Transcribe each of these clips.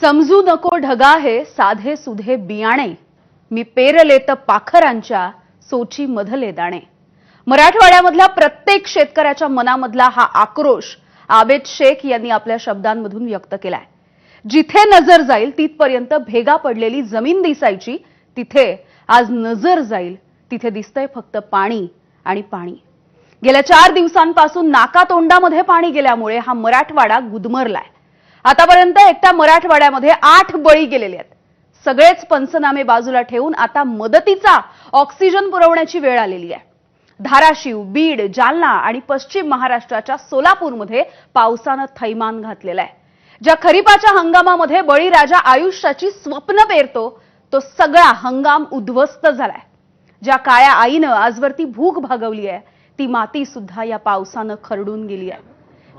समजू नको ढगा हे साधे सुधे बियाणे. मी पेरले तर पाखरांच्या सोची मधले दाणे. मराठवाड्यामधल्या प्रत्येक शेतकऱ्याच्या मनामधला हा आक्रोश आबेद शेख यांनी आपल्या शब्दांमधून व्यक्त केलाय. जिथे नजर जाईल तिथपर्यंत भेगा पडलेली जमीन दिसायची तिथे आज नजर जाईल तिथे दिसतंय फक्त पाणी आणि पाणी. गेल्या चार दिवसांपासून नाकातोंडामध्ये पाणी गेल्यामुळे हा मराठवाडा गुदमरलाय. आतापर्यंत एकट्या मराठवाड्यामध्ये आठ बळी गेलेले आहेत. सगळेच पंचनामे बाजूला ठेवून आता मदतीचा ऑक्सिजन पुरवण्याची वेळ आलेली आहे. धाराशिव बीड जालना आणि पश्चिम महाराष्ट्राच्या सोलापूरमध्ये पावसानं थैमान घातलेलं आहे. ज्या खरीपाच्या हंगामामध्ये बळीराजा आयुष्याची स्वप्न पेरतो तो सगळा हंगाम उद्ध्वस्त झालाय. ज्या काळ्या आईनं आजवरती भूक भागवली आहे ती माती सुद्धा या पावसानं खरडून गेली आहे.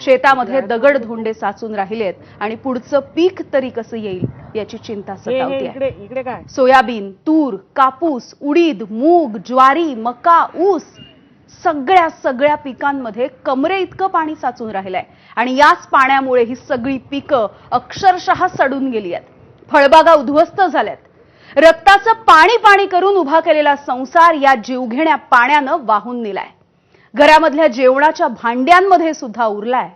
शेतामध्ये दगड धोंडे साचून राहिलेत आणि पुढचं पीक तरी कसं येईल याची चिंता सतावते सोयाबीन तूर कापूस उडीद मूग ज्वारी मका ऊस सगळ्या सगळ्या पिकांमध्ये कमरे इतकं पाणी साचून राहिलंय. आणि याच पाण्यामुळे ही सगळी पिकं अक्षरशः सडून गेली आहेत. फळबागा उद्ध्वस्त झाल्यात. रक्ताचं पाणी पाणी करून उभा केलेला संसार या जीवघेण्या पाण्यानं वाहून नेलाय. घरामधल्या जेवणाच्या भांड्यांमध्ये सुद्धा उरलाय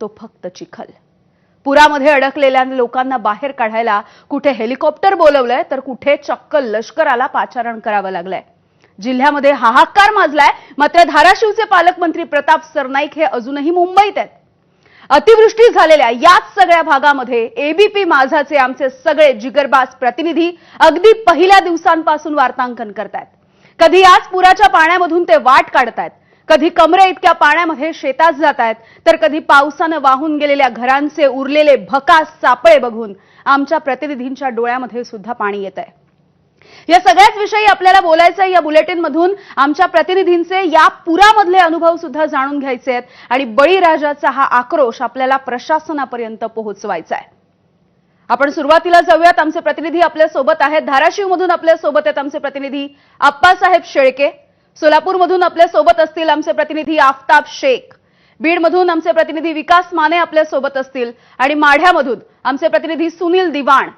तो फक्त चिखल. पुरामध्ये अडकलेल्या लोकांना बाहेर काढायला कुठे हेलिकॉप्टर बोलवलंय तर कुठे चक्क लष्कराला पाचारण करावं लागलंय. जिल्ह्यामध्ये हाहाकार माजलाय मात्र धाराशिवचे पालकमंत्री प्रताप सरनाईक हे अजूनही मुंबईत आहेत. अतिवृष्टी झालेल्या याच सगळ्या भागामध्ये एबीपी माझाचे आमचे सगळे जिगरबाज प्रतिनिधी अगदी पहिल्या दिवसांपासून वार्तांकन करतायत. कधी आज पुराच्या पाण्यामधून ते वाट काढतायत. कधी कमरे इतक्या पाण्यामध्ये शेतात जात आहेत तर कधी पावसानं वाहून गेलेल्या घरांचे उरलेले भकास सापळे बघून आमच्या प्रतिनिधींच्या डोळ्यामध्ये सुद्धा पाणी येत आहे या सगळ्याच विषयी आपल्याला बोलायचं या बुलेटिनमधून आमच्या प्रतिनिधींचे या पुरामधले अनुभव सुद्धा जाणून घ्यायचे आहेत आणि बळीराजाचा हा आक्रोश आपल्याला प्रशासनापर्यंत पोहोचवायचा आहे आपण सुरुवातीला जाऊयात आमचे प्रतिनिधी आपल्यासोबत आहेत. धाराशिवमधून आपल्यासोबत आहेत आमचे प्रतिनिधी आप्पासाहेब शेळके. सोलापूरमधून आपल्यासोबत असतील आमचे प्रतिनिधी आफताब शेख. बीडमधून आमचे प्रतिनिधी विकास माने आपल्यासोबत असतील. आणि माढ्यामधून आमचे प्रतिनिधी सुनील दिवाण.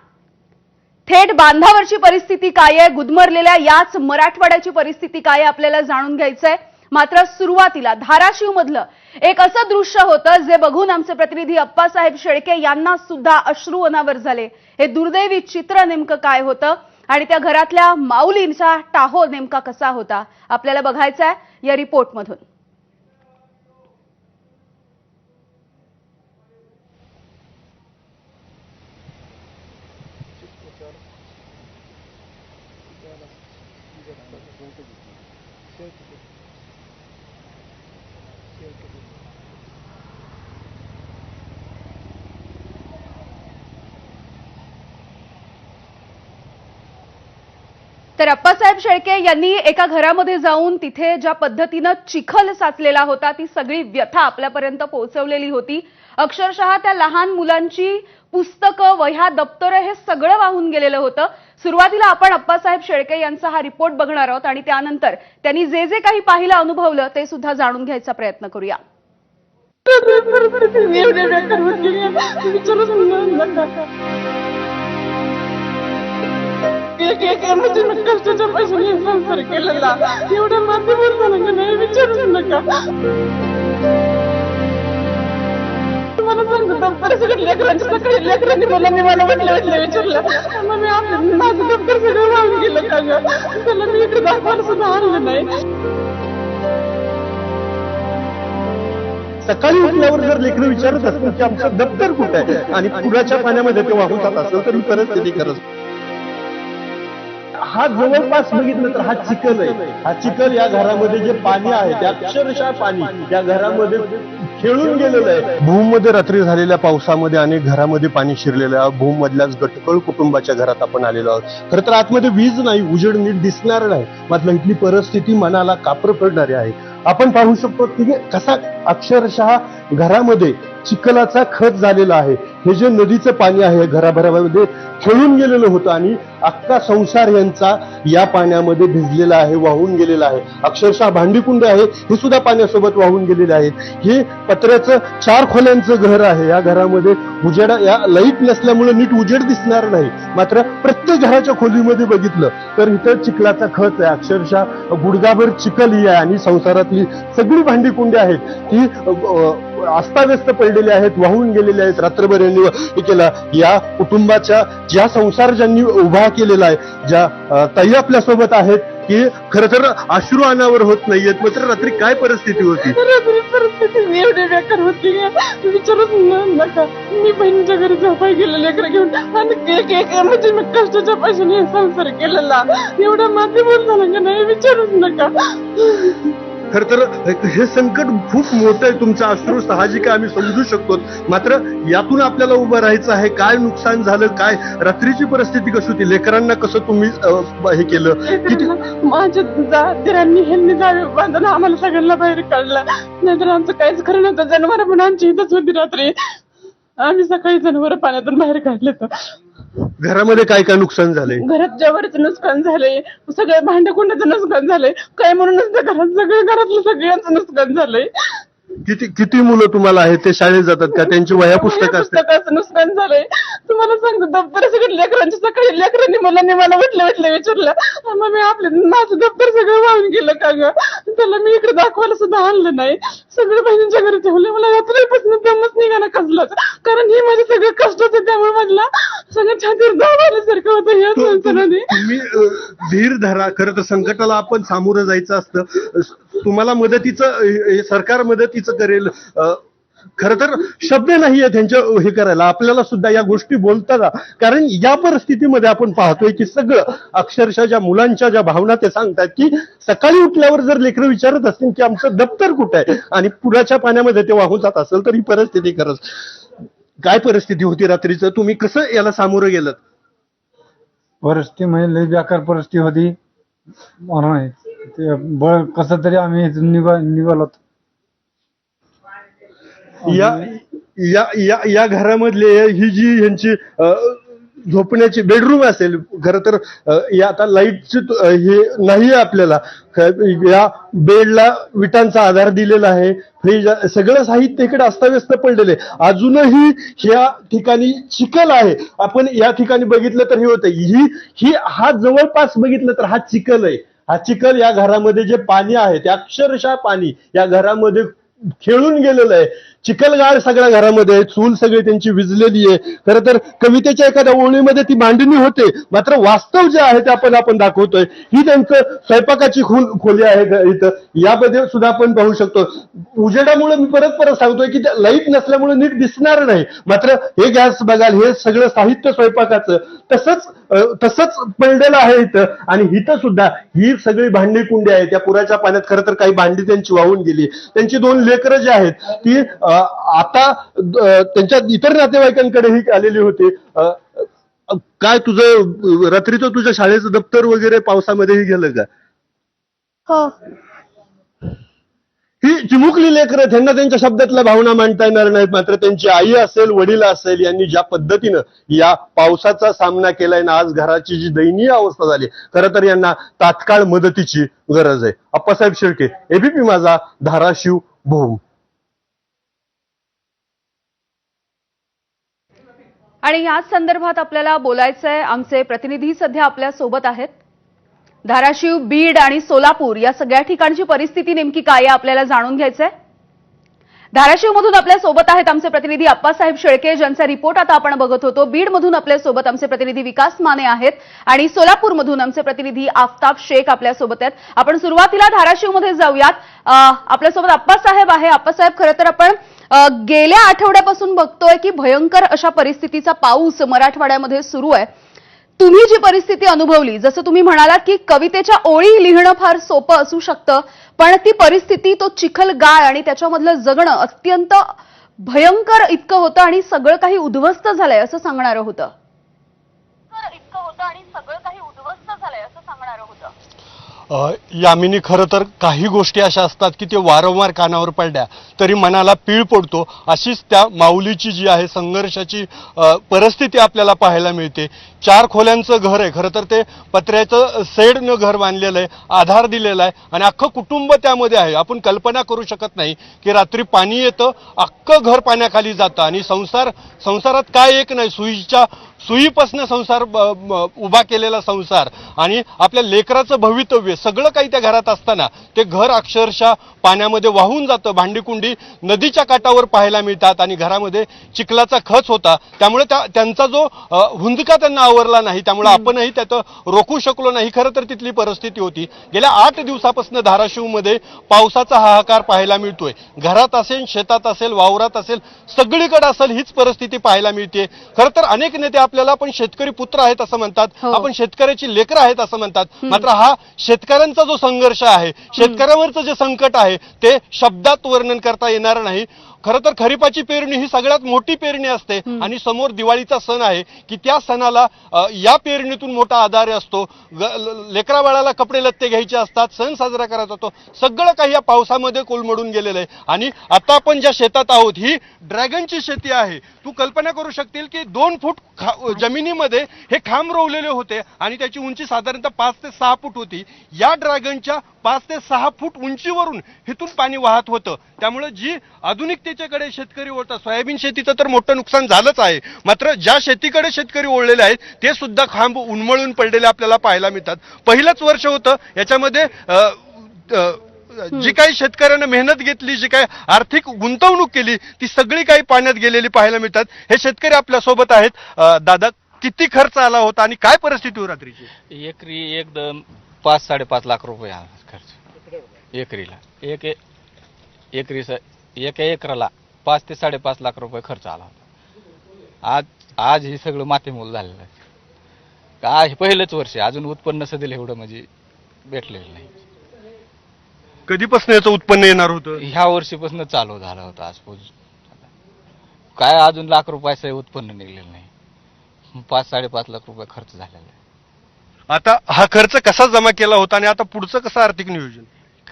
थेट बांधावरची परिस्थिती काय आहे? गुदमरलेल्या याच मराठवाड्याची परिस्थिती काय आहे आपल्याला जाणून घ्यायचंय. मात्र सुरुवातीला धाराशिव मधलं एक असं दृश्य होतं जे बघून आमचे प्रतिनिधी अप्पासाहेब शेळके यांना सुद्धा अश्रू अनावर झाले. हे दुर्दैवी चित्र नेमकं काय होतं? आणि त्या घरातल्या माऊलींचा टाहो नेमका कसा होता आपल्याला बघायचा आहे या रिपोर्टमधून. तर अप्पासाहेब शेळके यांनी एका घरामध्ये जाऊन तिथे ज्या पद्धतीनं चिखल साचलेला होता ती सगळी व्यथा आपल्यापर्यंत पोहोचवलेली होती. अक्षरशः त्या लहान मुलांची पुस्तकं वह्या दप्तरं हे सगळं वाहून गेलेलं होतं. सुरुवातीला आपण अप्पासाहेब शेळके यांचा हा रिपोर्ट बघणार आहोत आणि त्यानंतर त्यांनी जे जे काही पाहिलं अनुभवलं ते सुद्धा जाणून घ्यायचा प्रयत्न करूया. एक एक म्हणजे कष्टाच्या पैशाने संसार केलेला. एवढ्या माध्यमात नाही नका. सांगतो दप्तर सगळं लेकरांच्या सकाळी लेकरांनी मुलांनी मला म्हटलं म्हटलं विचारलं. मग मी आपलं माझं दप्तर सगळं वाहून गेलं का त्याला मी इकडे दाखवायला सुद्धा आणलं नाही. सकाळी उठल्यावर जर लेकरं विचारत असतील की आमचं दप्तर कुठं आहे आणि पुराच्या पाण्यामध्ये ते वाहून जात असेल तर ही परिस्थिती खरंच हा जवळपास बघितलं तर हा चिखल आहे. हा चिखल या घरामध्ये जे पाणी आहे ते अक्षरशः पाणी या घरामध्ये खेळून गेलेलं आहे. भूममध्ये रात्री झालेल्या पावसामध्ये अनेक घरामध्ये पाणी शिरलेलं आहे. भूम मधल्याच गटकळ कुटुंबाच्या घरात आपण आलेलो आहोत. खरं तर आतमध्ये वीज नाही उजेड नीट दिसणार नाही. मात्र इथली परिस्थिती मनाला कापर पडणारी आहे. आपण पाहू शकतो की कसा अक्षरशः घरामध्ये चिखलाचा खत झालेला आहे. हे जे नदीचं पाणी आहे घराभरामध्ये खेळून गेलेलं होतं आणि अख्खा संसार यांचा या पाण्यामध्ये भिजलेला आहे वाहून गेलेला आहे. अक्षरशः भांडीकुंड आहे हे सुद्धा पाण्यासोबत वाहून गेलेले आहेत. हे पत्र्याचं चार खोल्यांचं घर आहे. या घरामध्ये उजेडा या लाइट नसल्यामुळे नीट उजेड दिसणार नाही. मात्र प्रत्येक घराच्या खोलीमध्ये बघितलं तर इथं चिखलाचा खच आहे. अक्षरशः गुडगाभर चिखल ही आहे आणि संसारातली सगळी भांडीकुंडी आहेत. ती अस्ताव्यस्त पडलेले आहेत वाहून गेलेले आहेत. रात्रभर यांनी हे केलं. या कुटुंबाच्या ज्या संसार ज्यांनी उभा केलेला आहे ज्या ताई आपल्यासोबत आहेत की खर तर अश्रू अनावर होत नाहीयेत. मात्र रात्री काय परिस्थिती होती? रात्री परिस्थिती एवढी बेकार होती. विचारच न- नका. मी बहिणीच्या घरी झोपाय गेले लेकर घेऊन आणि एक एक म्हणजे मी कष्टाच्या पैशाने संसार केलेला. एवढा माती बोल झाला का नाही विचारूच नका. खर तर हे संकट खूप मोठं आहे. तुमचं अश्रू साहजिक आहे, आम्ही समजू शकतो. मात्र यातून आपल्याला उभं राहायचं आहे. काय नुकसान झालं काय रात्रीची परिस्थिती कशी होती? लेकरांना कसं तुम्ही हे केलं? किती माझ्या जातीरांनी ह्यांनी जावे बांधून आम्हाला सगळ्यांना बाहेर काढला. नाहीतर आमचं काहीच खरं नव्हतं. जनावर पण आमची इथंच होती रात्री. आम्ही सकाळी जनावर पाण्यातून बाहेर काढले तर. घरामध्ये काय काय नुकसान झालंय? घरात जेवणाचं नुकसान झालंय सगळ्या भांडकुंडाचं नुकसान झालंय. काय म्हणूनच त्या घरात सगळ्या घरातलं सगळ्यांचं नुकसान झालंय. किती किती मुलं तुम्हाला आहेत? ते शाळेत जातात का? त्यांची वया पुस्तक असतात? पुस्तकाचं नुकसान झालंय. तुम्हाला सांगतो दप्तर सगळं लेकरांची सकाळी लेकरांनी मुलांनी मला म्हटलं म्हटलं विचारलं. मग मी आपले माझं दप्तर सगळं वाहून गेलं का ग? त्याला मी इकडे दाखवायला सुद्धा आणलं नाही. सगळं बहिणींच्या घरी ठेवले. मला रात्रीपासून दमच निघाला कसलाच. कारण हे माझे सगळे कष्ट होते त्यामुळे म्हटलं सगळं छातीवर दाब आल्यासारखं होतं या संसाराने. तुम्ही अ, धीर धरा. खरं तर संकटाला आपण सामोरं जायचं असतं. तुम्हाला मदतीचं अ, हे सरकार चुकीचं करेल. खर तर शब्द नाही आहे त्यांच्या हे करायला. आपल्याला सुद्धा या गोष्टी बोलता कारण या परिस्थितीमध्ये आपण पाहतोय की सगळं अक्षरशः ज्या मुलांच्या ज्या भावना ते सांगतात की सकाळी उठल्यावर जर लेकरं विचारत असतील की आमचं दप्तर कुठं आहे? आणि पुराच्या पाण्यामध्ये ते वाहून जात असेल तर ही परिस्थिती खरंच. काय परिस्थिती होती रात्रीचं? तुम्ही कसं याला सामोरं गेलं परिस्थिती म्हणजे लई बेकार परिस्थिती होती. म्हणून ते बळ कसं तरी आम्ही इथून निघा निघालो या या या या घरामधले ही जी यांची झोपण्याची बेडरूम असेल खर तर या आता लाईटची हे नाही आपल्याला. या बेडला विटांचा आधार दिलेला आहे. फ्रीज सगळं साहित्य इकडे अस्ताव्यस्त पडलेले अजूनही ह्या ठिकाणी चिखल आहे. आपण या ठिकाणी बघितलं तर हे होतं ही ही हा जवळपास बघितलं तर हा चिखल आहे. हा चिखल या घरामध्ये जे पाणी आहे ते अक्षरशः पाणी. या घरामध्ये खेळून गेलेलं आहे. चिखलगाळ सगळ्या घरामध्ये चूल सगळी त्यांची विजलेली आहे. खरं तर कवितेच्या एखाद्या ओळीमध्ये ती मांडणी होते. मात्र वास्तव जे आहे ते आपण आपण दाखवतोय. ही त्यांचं स्वयंपाकाची खोल खोली आहे इथं. यामध्ये सुद्धा आपण पाहू शकतो. उजेडामुळे मी परत परत सांगतोय की लाइट नसल्यामुळे नीट दिसणार नाही. मात्र हे गॅस बघाल हे सगळं साहित्य स्वयंपाकाचं. तसंच तसंच पडलेलं आहे इथं. आणि इथं सुद्धा ही सगळी भांडी कुंडी आहे त्या पुराच्या पाण्यात खरं तर काही भांडी त्यांची वाहून गेली. त्यांची दोन लेकरं जी आहेत ती आता त्यांच्या इतर नातेवाईकांकडेही आलेली होती. काय तुझं रात्रीचं तुझ्या शाळेचं दप्तर वगैरे पावसामध्येही गेलं का? हो. ही चिमुकली लेकरं त्यांना त्यांच्या शब्दातल्या भावना मांडता येणार नाहीत. मात्र त्यांची आई असेल वडील असेल यांनी ज्या पद्धतीनं या पावसाचा सामना केलाय ना आज घराची जी दयनीय अवस्था झाली खरं तर यांना तात्काळ मदतीची गरज आहे. अप्पासाहेब शेळके एबीपी माझा धाराशिव भूम आणि याच संदर्भात आपल्याला बोलायचं आहे आमचे प्रतिनिधी सध्या आपल्यासोबत आहेत. धाराशिव बीड आणि सोलापूर या सगळ्या ठिकाणची परिस्थिती नेमकी काय आहे आपल्याला जाणून घ्यायचंय. धाराशिव मधून आपल्यासोबत आहेत आमचे प्रतिनिधी अप्पासाहेब शेळके ज्यांचा रिपोर्ट आता आपण बघत होतो. बीड मधून आपल्यासोबत आमचे प्रतिनिधी विकास माने आहेत आणि सोलापूर मधून आमचे प्रतिनिधी आफताब शेख आपल्यासोबत आहेत. आपण सुरुवातीला धाराशिवमध्ये जाऊयात आपल्यासोबत अप्पासाहेब आहे. अप्पासाहेब खरं तर आपण गेल्या आठवड्यापासून बघतोय की भयंकर अशा परिस्थितीचा पाऊस मराठवाड्यामध्ये सुरू आहे. तुम्ही जी परिस्थिती अनुभवली जसं तुम्ही म्हणालात की कवितेच्या ओळी लिहिणं फार सोपं असू शकतं पण ती परिस्थिती तो चिखल गाळ आणि त्याच्यामधलं जगणं अत्यंत भयंकर इतकं होतं आणि सगळं काही उद्ध्वस्त झालंय असं सांगणारं होतं. इतकं होतं आणि सगळं काही उद्ध्वस्त झालंय असं सांगणारं होतं अ, यामिनी खरं तर काही गोष्टी अशा असतात की ते वारंवार कानावर पडल्या तरी मनाला पीळ पडतो. अशीच त्या माऊलीची जी आहे संघर्षाची परिस्थिती आपल्याला पाहायला मिळते. चार खोल्यांचं घर आहे. खरं तर ते पत्र्याचं सेडनं घर बांधलेलं आहे आधार दिलेला आहे आणि अख्खं कुटुंब त्यामध्ये आहे. आपण कल्पना करू शकत नाही की रात्री पाणी येतं अख्खं घर पाण्याखाली जातं आणि संसार संसारात काय एक नाही. सुईच्या सुईपासनं संसार ब- उभा केलेला संसार. आणि आपल्या लेकराचं भवितव्य सगळं काही त्या घरात असताना ते घर अक्षरशः पाण्यामध्ये वाहून जातं. भांडीकुंडी नदीच्या काठावर पाहायला मिळतात आणि घरामध्ये चिखलाचा खच होता. त्यामुळे त्या त्यांचा जो हुंदका त्यांना आवरला नाही त्यामुळे आपणही त्याचं रोखू शकलो नाही. खरं तर तिथली परिस्थिती होती. गेल्या आठ दिवसापासून धाराशिवमध्ये पावसाचा हाहाकार पाहायला मिळतोय. घरात असेल शेतात असेल वावरात असेल सगळीकडे असेल हीच परिस्थिती पाहायला मिळते खरं तर अनेक नेते आपल्याला आपण शेतकरी पुत्र आहेत असं म्हणतात. हो. आपण शेतकऱ्याची लेकरं आहेत असं म्हणतात. मात्र हा शेतकऱ्यांचा जो संघर्ष आहे शेतकऱ्यावरचं जे संकट आहे ते शब्दात वर्णन करता येणार नाही. खरं तर खरीपाची पेरणी ही सगळ्यात मोठी पेरणी असते आणि समोर दिवाळीचा सण आहे की त्या सणाला या पेरणीतून मोठा आधार असतो. लेकरा बाळाला कपडे लत्ते घ्यायचे असतात सण साजरा करायचा होतो सगळं काही या पावसामध्ये कोलमडून गेलेलं आहे. आणि आता आपण ज्या शेतात आहोत ही ड्रॅगनची शेती आहे. तू कल्पना करू शकतील की दोन फूट खा- जमिनीमध्ये हे खांब रोवलेले होते आणि त्याची उंची साधारणतः पाच ते सहा फूट होती. या ड्रॅगनच्या पाच ते सहा फूट उंचीवरून इथून पाणी वाहत होतं. त्यामुळे जी आधुनिकतेच्याकडे शेतकरी वळतात सोयाबीन शेतीचं तर मोठं नुकसान झालंच आहे. मात्र ज्या शेतीकडे शेतकरी ओढलेले आहेत ते सुद्धा खांब उन्मळून पडलेले आपल्याला पाहायला मिळतात. पहिलंच वर्ष होतं. याच्यामध्ये जी काही शेतकऱ्यानं मेहनत घेतली जी काही आर्थिक गुंतवणूक केली ती सगळी काही पाण्यात गेलेली पाहायला मिळतात. हे शेतकरी आपल्यासोबत आहेत दादा किती खर्च आला होता आणि काय परिस्थिती होती रात्रीची? एकरी एकदम पाच साडेपाच लाख रुपये खर्च. एकरीला. एक एकरी एका एकराला पाच ते साडेपाच लाख रुपये खर्च आला होता. आज आज हे सगळं मातीमूल झालेलं आहे. आज हे पहिलंच वर्ष आहे. अजून उत्पन्न सध्या एवढं म्हणजे भेटलेलं नाही. कधीपासून याचं उत्पन्न येणार होतं? ह्या वर्षीपासून चालू झालं होतं आज काय अजून लाख रुपयाचं उत्पन्न निघलेलं नाही. पाच साडेपाच लाख रुपये खर्च झालेला आहे. आता हा खर्च कसा जमा केला होता आणि आता पुढचं कसं आर्थिक नियोजन?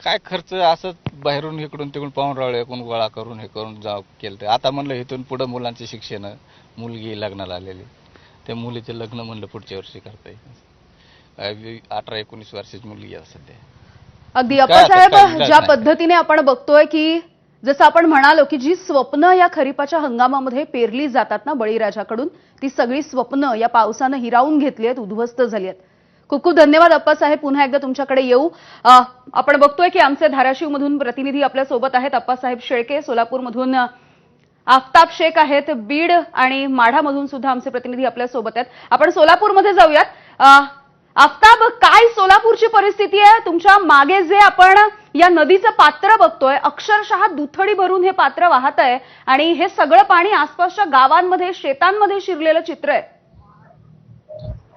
काय खर्च असं बाहेरून इकडून तिकडून पाहून रावळे एकूण गोळा करून हे करून जा केलं आता म्हणलं इथून पुढं मुलांचे शिक्षण मुलगी लग्नाला आलेली. त्या मुलीचे लग्न म्हणलं पुढच्या वर्षी करता येईल. अठरा एकोणीस वर्षाची मुलगी आहे सध्या. अगदी इलाज ज्या. पद्धतीने आपण बघतोय की जसं आपण म्हणालो की जी स्वप्न या खरीपाच्या हंगामामध्ये पेरली जातात ना बळीराजाकडून ती सगळी स्वप्न या पावसानं हिरावून घेतली आहेत उद्ध्वस्त झाली आहेत. खूप खूप धन्यवाद अप्पासाहेब. पुन्हा एकदा तुमच्याकडे येऊ. आपण बघतोय की आमचे धाराशिवमधून प्रतिनिधी आपल्यासोबत आहेत अप्पासाहेब शेळके सोलापूरमधून आफताब शेख आहेत बीड आणि माढामधून सुद्धा आमचे प्रतिनिधी आपल्यासोबत आहेत. आपण सोलापूरमध्ये जाऊयात. आफताब काय सोलापूरची परिस्थिती आहे? तुमच्या मागे जे आपण या नदीचं पात्र बघतोय अक्षरशः दुथडी भरून हे पात्र वाहत आहे आणि हे सगळं पाणी आसपासच्या गावांमध्ये शेतांमध्ये शिरलेलं चित्र आहे.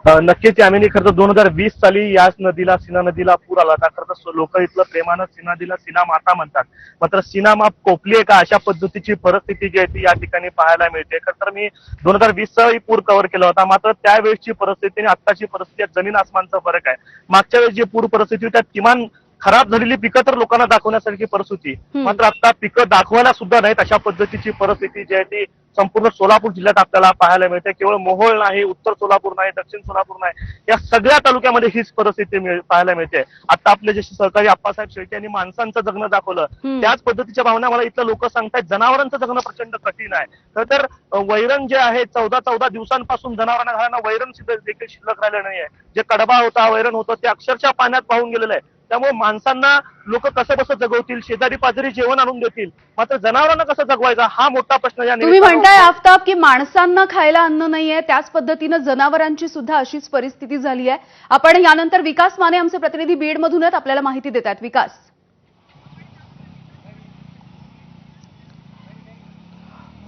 नक्कीच यामिनी खरं दोन हजार वीस साली याच नदीला सीना नदीला पूर आला होता. खरं तर लोक इथलं प्रेमानं सीना नदीला सीना माता म्हणतात. मात्र सीना माप कोपली आहे का? अशा पद्धतीची परिस्थिती जी आहे ती या ठिकाणी पाहायला मिळते. खरं तर मी दोन हजार वीसचाही पूर कव्हर केला होता. मात्र त्यावेळेसची परिस्थिती आणि आत्ताची परिस्थिती जमीन आसमानचा फरक आहे. मागच्या वेळेस जी पूर परिस्थिती होती त्यात किमान खराब झालेली पिकं तर लोकांना दाखवण्यासारखी परिस्थिती. मात्र आता पिकं दाखवायला सुद्धा नाहीत अशा पद्धतीची परिस्थिती जी आहे ती संपूर्ण सोलापूर जिल्ह्यात आपल्याला पाहायला मिळते. केवळ मोहोळ नाही उत्तर सोलापूर नाही दक्षिण सोलापूर नाही या सगळ्या तालुक्यामध्ये हीच परिस्थिती पाहायला मिळते. आता आपले जे सहकारी आप्पासाहेब शेळके यांनी माणसांचं जगणं दाखवलं. त्याच पद्धतीच्या भावना मला इथलं लोक सांगतायत. जनावरांचं जगणं प्रचंड कठीण आहे. खरं तर वैरण जे आहे चौदा चौदा दिवसांपासून जनावरांना घालणं वैरण शिल्लक देखील शिल्लक राहिलं नाहीये. जे कडबा होता वैरण होतं ते अक्षरशः पाण्यात वाहून गेलेलं आहे. त्यामुळे माणसांना लोक कसं कसं जगवतील शेजारी पाजारी जेवण आणून देतील मात्र जनावरांना कसं जगवायचा हा मोठा प्रश्न या तुम्ही म्हणताय आफताब की माणसांना खायला अन्न नाहीये त्याच पद्धतीनं जनावरांची सुद्धा अशीच परिस्थिती झाली आहे आपण यानंतर विकास माने आमचे प्रतिनिधी बीडमधून आहेत आपल्याला माहिती देत आहेत विकास.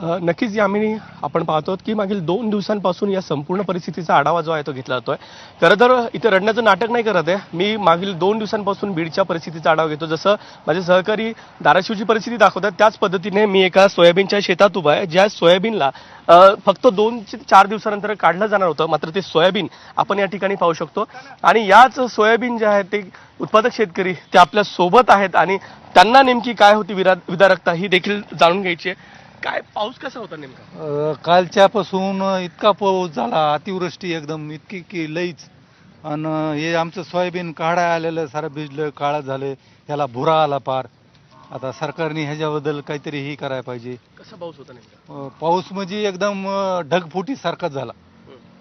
नक्कीच नक्कीच आम्ही आपण पाहतो की मागील दोन दिवसांपासून या संपूर्ण परिस्थितीचा आढावा जो आहे तो घेतला जातोय. खरं तर इथे रडण्याचं नाटक नाही करत आहे. मी मागील दोन दिवसांपासून बीडच्या परिस्थितीचा आढावा घेतो. जसं माझे सहकारी धाराशिवची परिस्थिती दाखवतात त्याच पद्धतीने मी एका सोयाबीनच्या शेतात उभा आहे. ज्या सोयाबीनला फक्त दोन ते चार दिवसानंतर काढलं जाणार होतं मात्र ते सोयाबीन आपण या ठिकाणी पाहू शकतो. आणि याच सोयाबीन जे आहे ते उत्पादक शेतकरी ते आपल्यासोबत आहेत आणि त्यांना नेमकी काय होती विरा विदारकता ही देखील जाणून घ्यायची आहे. काय पाऊस कसा होता नेमका? अ, कालच्यापासून इतका पाऊस झाला अतिवृष्टी एकदम इतकी की लईच. आणि हे आमचं सोयाबीन काढाय आलेलं सारं भिजलं काळं झालं ह्याला भुरा आला पार. आता सरकारने ह्याच्याबद्दल काहीतरी ही करायला पाहिजे. कसा पाऊस होता नेमका? अ, पाऊस म्हणजे एकदम अ, ढगफुटीसारखाच झाला.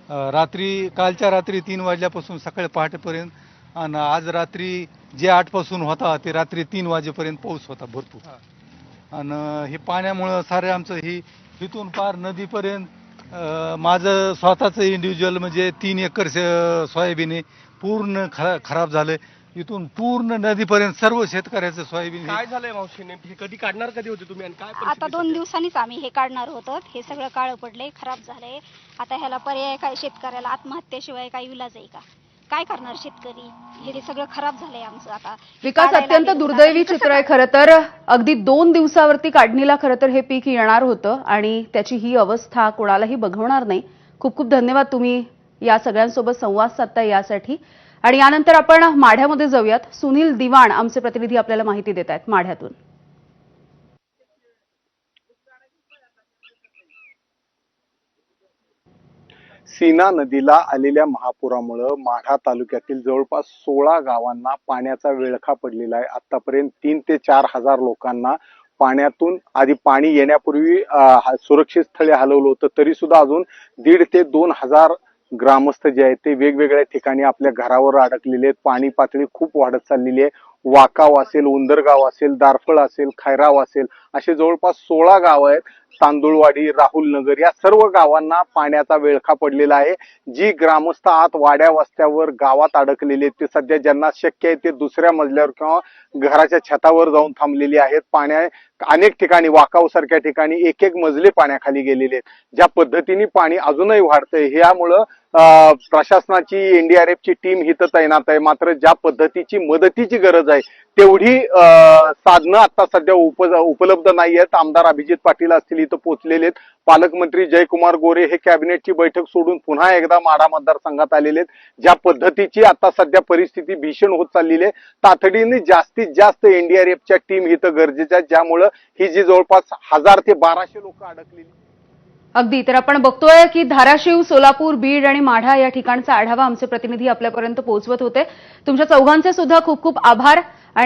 अ, रात्री कालच्या रात्री तीन वाजल्यापासून सकाळी पहाटेपर्यंत आणि आज रात्री जे आठपासून होता ते रात्री तीन वाजेपर्यंत पाऊस होता भरपूर. आणि हे पाण्यामुळं सारे आमचं ही इथून पार नदीपर्यंत माझं स्वतःचं इंडिव्हिज्युअल म्हणजे तीन एकर सोयाबीन आहे. पूर्ण खरा खराब झालं इथून पूर्ण नदीपर्यंत सर्व शेतकऱ्याचं सोयाबीन काय झालंय मावशी? नेमकी हे कधी काढणार कधी होते तुम्ही? आणि काय आता दोन? दिवसांनीच आम्ही हे काढणार होतो. हे सगळं काळं पडलंय खराब झालंय. आता ह्याला पर्याय काय? शेतकऱ्याला आत्महत्येशिवाय काही विलाज आहे का? काय करणार शेतकरी? हे सगळं खराब झालंय आमचं आता. विकास अत्यंत दुर्दैवी चित्र आहे खरं तर. अगदी दोन दिवसावरती काढणीला खरं तर हे पीक येणार होतं आणि त्याची ही अवस्था कोणालाही बघवणार नाही. खूप खूप धन्यवाद तुम्ही या सगळ्यांसोबत संवाद साधता यासाठी. आणि यानंतर आपण माढ्यामध्ये जाऊयात. सुनील दिवाण आमचे प्रतिनिधी आपल्याला माहिती देत आहेत माढ्यातून. सीना नदीला आलेल्या महापुरामुळं माढा तालुक्यातील जवळपास सोळा गावांना पाण्याचा वेळखा पडलेला आहे. आतापर्यंत तीन ते चार हजार लोकांना पाण्यातून आधी पाणी येण्यापूर्वी हा- सुरक्षित स्थळी हलवलं होतं. तरी सुद्धा अजून दीड ते दोन हजार ग्रामस्थ जे आहेत ते वेगवेगळ्या ठिकाणी आपल्या घरावर अडकलेले आहेत. पाणी पातळी खूप वाढत चाललेली आहे. वाकाव असेल उंदरगाव असेल दारफळ असेल खैराव असेल असे जवळपास सोळा गाव आहेत. तांदूळवाडी राहुल नगर या सर्व गावांना पाण्याचा वेळखा पडलेला आहे. जी ग्रामस्थ आत वाड्या वस्त्यावर गावात अडकलेली आहेत ते सध्या ज्यांना शक्य आहे ते दुसऱ्या मजल्यावर किंवा घराच्या छतावर जाऊन थांबलेली आहेत. पाण्या अनेक ठिकाणी वाकाव सारख्या ठिकाणी एक एक मजले पाण्याखाली गेलेले आहेत. ज्या पद्धतीने पाणी अजूनही वाढतंय ह्यामुळं प्रशासनाची एनडीआरएफची टीम इथं तैनात आहे. मात्र ज्या पद्धतीची मदतीची गरज आहे तेवढी साधनं आता सध्या उप उपलब्ध उपलब्ध नाही आहेत आमदार अभिजित पाटील असतील इथं पोहोचलेले आहेत. पालकमंत्री जयकुमार गोरे हे कॅबिनेटची बैठक सोडून पुन्हा एकदा माढा मतदारसंघात आलेले आहेत. ज्या पद्धतीची आता सध्या परिस्थिती भीषण होत चाललेली आहे तातडीने जास्तीत जास्त एनडीआरएफच्या टीम इथं गरजेच्या ज्यामुळं ही जी जवळपास हजार ते बाराशे लोक अडकलेली अगदी. तर आपण बघतोय की धाराशिव सोलापूर बीड आणि माढा या ठिकाणचा आढावा आमचे प्रतिनिधी आपल्यापर्यंत पोहोचवत होते. तुमच्या चौघांचे सुद्धा खूप खूप आभार.